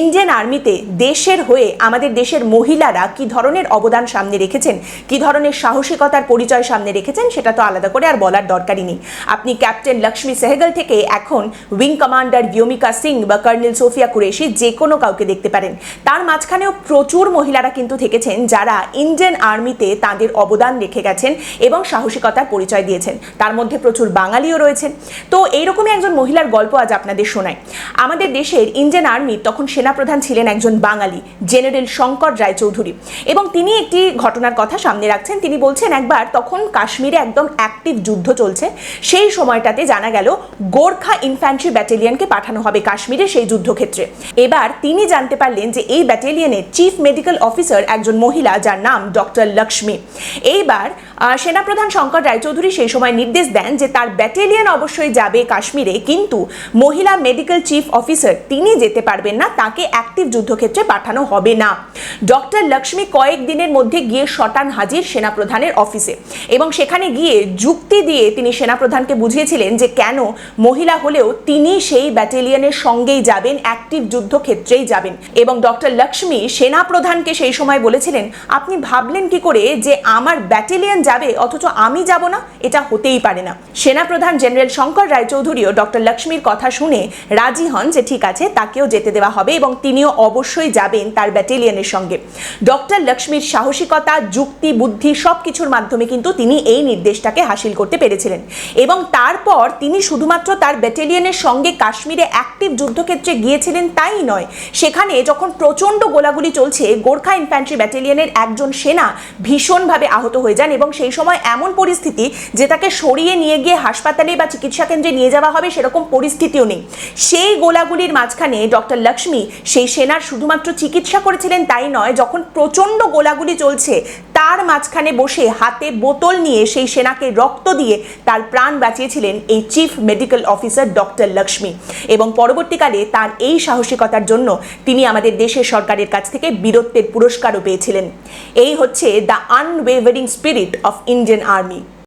Indian আর্মিতে দেশের হয়ে আমাদের দেশের মহিলারা কি ধরনের অবদান সামনে রেখেছেন? কি ধরনের সাহসিকতার পরিচয় সামনে রেখেছেন? সেটা তো আলাদা করে আর বলার দরকারই নেই। আপনি ক্যাপ্টেন লক্ষ্মী সেহগল থেকে এখন উইং কমান্ডার ভিয়মিকা সিং বা কর্নেল সোফিয়া কুরেশি যে কোনো কাউকে দেখতে পারেন। তার মাঝখানেও প্রচুর মহিলারা কিন্তু থেকেছেন যারা ইন্ডিয়ান আর্মিতে তাদের অবদান রেখে গেছেন এবং সাহসিকতার পরিচয় দিয়েছেন। তার মধ্যে প্রচুর বাঙালিও রয়েছেন। তো এইরকমই একজন মহিলার গল্প আজ আপনাদের শোনাই। আমাদের দেশের ইন্ডিয়ান আর্মি তখন সেনাপ্রধান ছিলেন একজন বাঙালি, জেনারেল শঙ্কর রায়চৌধুরী। এবং তিনি একটি ঘটনার কথা সামনে রাখছেন। তিনি বলছেন, একবার তখন কাশ্মীরে একদম অ্যাক্টিভ যুদ্ধ চলছে। সেই সময়টাতে জানা গেল, গোর্খা ইনফ্যান্ট্রি ব্যাটালিয়নকে পাঠানো হবে কাশ্মীরে সেই যুদ্ধক্ষেত্রে। এবার তিনি জানতে পারলেন যে এই ব্যাটালিয়নের চিফ মেডিকেল অফিসার একজন মহিলা, যার নাম ডক্টর লক্ষ্মী এইবার সেনাপ্রধান শঙ্কর রায়চৌধুরী সেই সময় নির্দেশ দেন যে তার ব্যাটালিয়ন অবশ্যই যাবে কাশ্মীরে, কিন্তু মহিলা মেডিকেল চিফ অফিসার তিনি যেতে পারবেন না, তাকে অ্যাক্টিভ যুদ্ধক্ষেত্রে পাঠানো হবে না। ডক্টর লক্ষ্মী কয়েক দিনের মধ্যে গিয়ে শটান হাজির সেনাপ্রধানের অফিসে এবং সেখানে গিয়ে যুক্তি দিয়ে তিনি সেনাপ্রধানকে বুঝিয়েছিলেন যে কেন মহিলা হলেও তিনি সেই ব্যাটালিয়নের সঙ্গেই যাবেন অ্যাক্টিভ যুদ্ধক্ষেত্রেই যাবেন। এবং ডক্টর লক্ষ্মী সেনাপ্রধানকে সেই সময় বলেছিলেন, আপনি ভাবলেন কি করে যে আমার ব্যাটালিয়ন যাবে, অথচ আমি যাব না? এটা হতেই পারে না। সেনাপ্রধান জেনারেল শঙ্কর রায়চৌধুরীও ডক্টর লক্ষ্মীর কথা শুনে রাজি হন যে ঠিক আছে, তাকেও যেতে দেওয়া হবে এবং তিনিও অবশ্যই যাবেন তার ব্যাটালিয়নের সঙ্গে। ডক্টর লক্ষ্মীর সাহসিকতা, যুক্তি, বুদ্ধি সব কিছুর মাধ্যমে কিন্তু তিনি এই নির্দেশটাকে হাসিল করতে পেরেছিলেন। এবং তারপর তিনি শুধুমাত্র তার ব্যাটালিয়নের সঙ্গে কাশ্মীরে অ্যাক্টিভ যুদ্ধক্ষেত্রে গিয়েছিলেন তাই নয়, সেখানে যখন প্রচণ্ড গোলাগুলি চলছে, গোর্খা ইনফ্যান্ট্রি ব্যাটালিয়নের একজন সেনা ভীষণভাবে আহত হয়ে যান এবং সেই সময় এমন পরিস্থিতি যে তাকে সরিয়ে নিয়ে গিয়ে হাসপাতালে বা চিকিৎসা কেন্দ্রে নিয়ে যাওয়া হবে সেরকম পরিস্থিতিও নেই। সেই গোলাগুলির মাঝখানে ডক্টর লক্ষ্মী সেই সেনার শুধুমাত্র চিকিৎসা করেছিলেন তাই নয়, যখন প্রচণ্ড গোলাগুলি চলছে, তার মাঝখানে বসে হাতে বোতল নিয়ে সেই সেনাকে রক্ত দিয়ে তার প্রাণ বাঁচিয়েছিলেন এই chief medical officer doctor Lakshmi. এবং পরবর্তীকালে তার এই সাহসিকতার জন্য তিনি আমাদের দেশের সরকারের কাছ থেকে বীরত্বের পুরস্কারও পেয়েছিলেন। এই হচ্ছে the unwavering spirit of Indian army